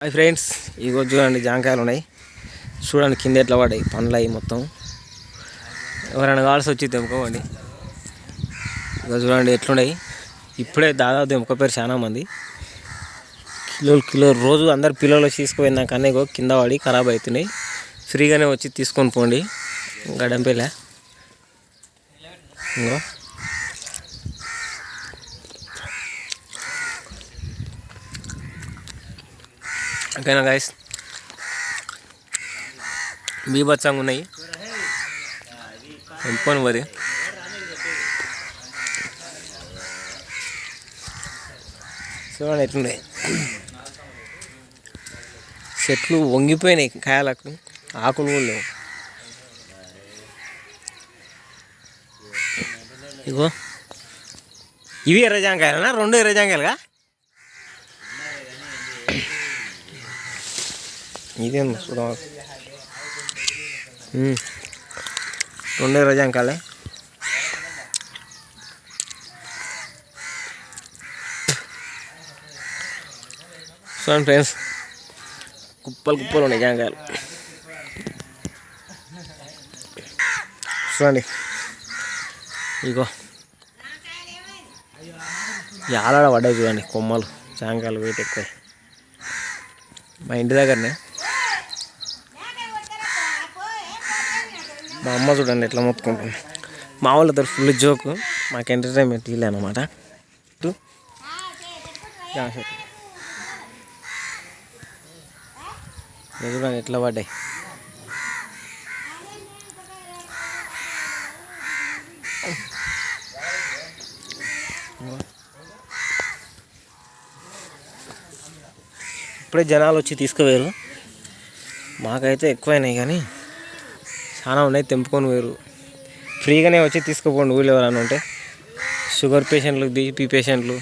Hi friends ఈరోజు చూడండి జాంకాయలు ఉన్నాయి. చూడండి కింద ఎట్లా పడ్డాయి పండ్లు అవి మొత్తం. ఎవరైనా కావాల్సి వచ్చి తెంపుకోండి ఇగో చూడండి ఎట్లున్నాయి. ఇప్పుడే దాదాపు తెంపుకోపోయారు చాలా మంది కిలోలు కిలో రోజు అందరు పిల్లలు వచ్చి తీసుకుపోయిందాక కింద పడి ఖరాబ్ అవుతున్నాయి. ఫ్రీగానే వచ్చి తీసుకొని పోండి. గడంపేలే ఇంకో ఓకేనా గాయస్ బీభత్సంగా ఉన్నాయి. వెళ్ళిపోను మరి? చూడండి ఎట్లున్నాయి. చెట్లు వంగిపోయినాయి కాయలకు. ఆకులు కూడా లేవు. ఇగో. ఇవి ఎర్రజాంకాయలనా రెండు ఎర్రజాంకాయలుగా ఇదేం చూద్దాం. రెండే రెండు ఎర్ర చూడండి ఫ్రెండ్స్ కుప్పలు కుప్పలు ఉన్నాయి జాంకాయలు చూడండి. ఇగో. ఆలాడ పడ్డాయి చూడండి కొమ్మలు జాంకాయలు వెయిట్ ఎక్కువ మా ఇంటి దగ్గరనే. మా అమ్మ చూడండి ఎట్లా మొత్తుకుంటుంది. మా వాళ్ళతో ఫుల్ జోకు మాకు ఎంటర్టైన్మెంట్ ఇల్లే అనమాట చూడండి ఎట్లా పడ్డాయి. ఇప్పుడే జనాలు వచ్చి తీసుకుపోయారు. మాకైతే ఎక్కువైనాయి కానీ చాలా ఉన్నాయి తెంపుకొని పోయారు ఫ్రీగానే వచ్చి తీసుకుపోండి ఊళ్ళో ఎవరైనా ఉంటే. షుగర్ పేషెంట్లు బీపీ పేషెంట్లు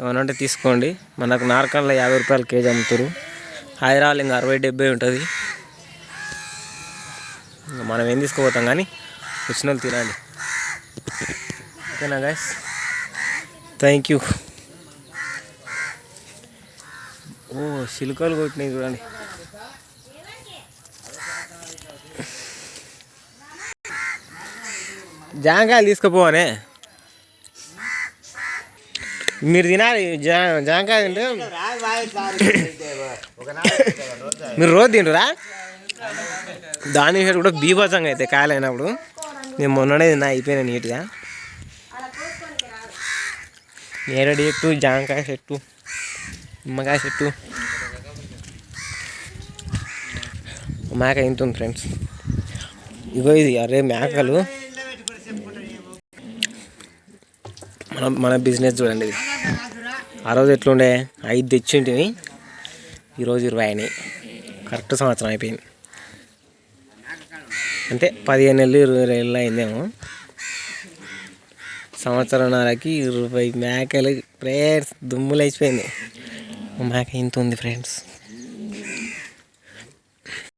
ఏమైనా ఉంటే తీసుకోండి. మనకు నార్కల్లో యాభై రూపాయలు కేజీ అమ్ముతారు హైదరాబాద్ ఇంకా అరవై డెబ్బై ఉంటుంది. మనం ఏం తీసుకుపోతాం కానీ వచ్చిన వాళ్ళు తినండి. ఓకేనా గాయస్ థ్యాంక్ యూ ఓ సిలుకలు కొట్టినాయి చూడండి. జాంకాయలు తీసుకుపోవనే. మీరు తినాలి జాంకాయ తింటే. మీరు రోజు తింటురా? దాని విషయాలు కూడా బీభత్సంగా అయితే కాయలైనప్పుడు. నేను మొన్ననే తిన్నా అయిపోయినా నీట్గా. నేరడి చెట్టు జాంకాయ చెట్టు నిమ్మకాయ చెట్టు. మేక ఇంత ఉంది ఫ్రెండ్స్. ఇగో ఇది అరే మేకలు. మన మన బిజినెస్ చూడండి. ఇది ఆ రోజు ఎట్లుండే? ఐదు తెచ్చింటివి. ఈరోజు ఇరవై అయినాయి. కరెక్ట్ సంవత్సరం అయిపోయింది. అంటే పదిహేను నెలలు ఇరవై నెలలు అయిందేమో. సంవత్సరంన్నరకి ఇరవై మేకలు ప్రేయర్స్ దుమ్ములు అయిపోయింది మేక ఇంత ఉంది ఫ్రెండ్స్.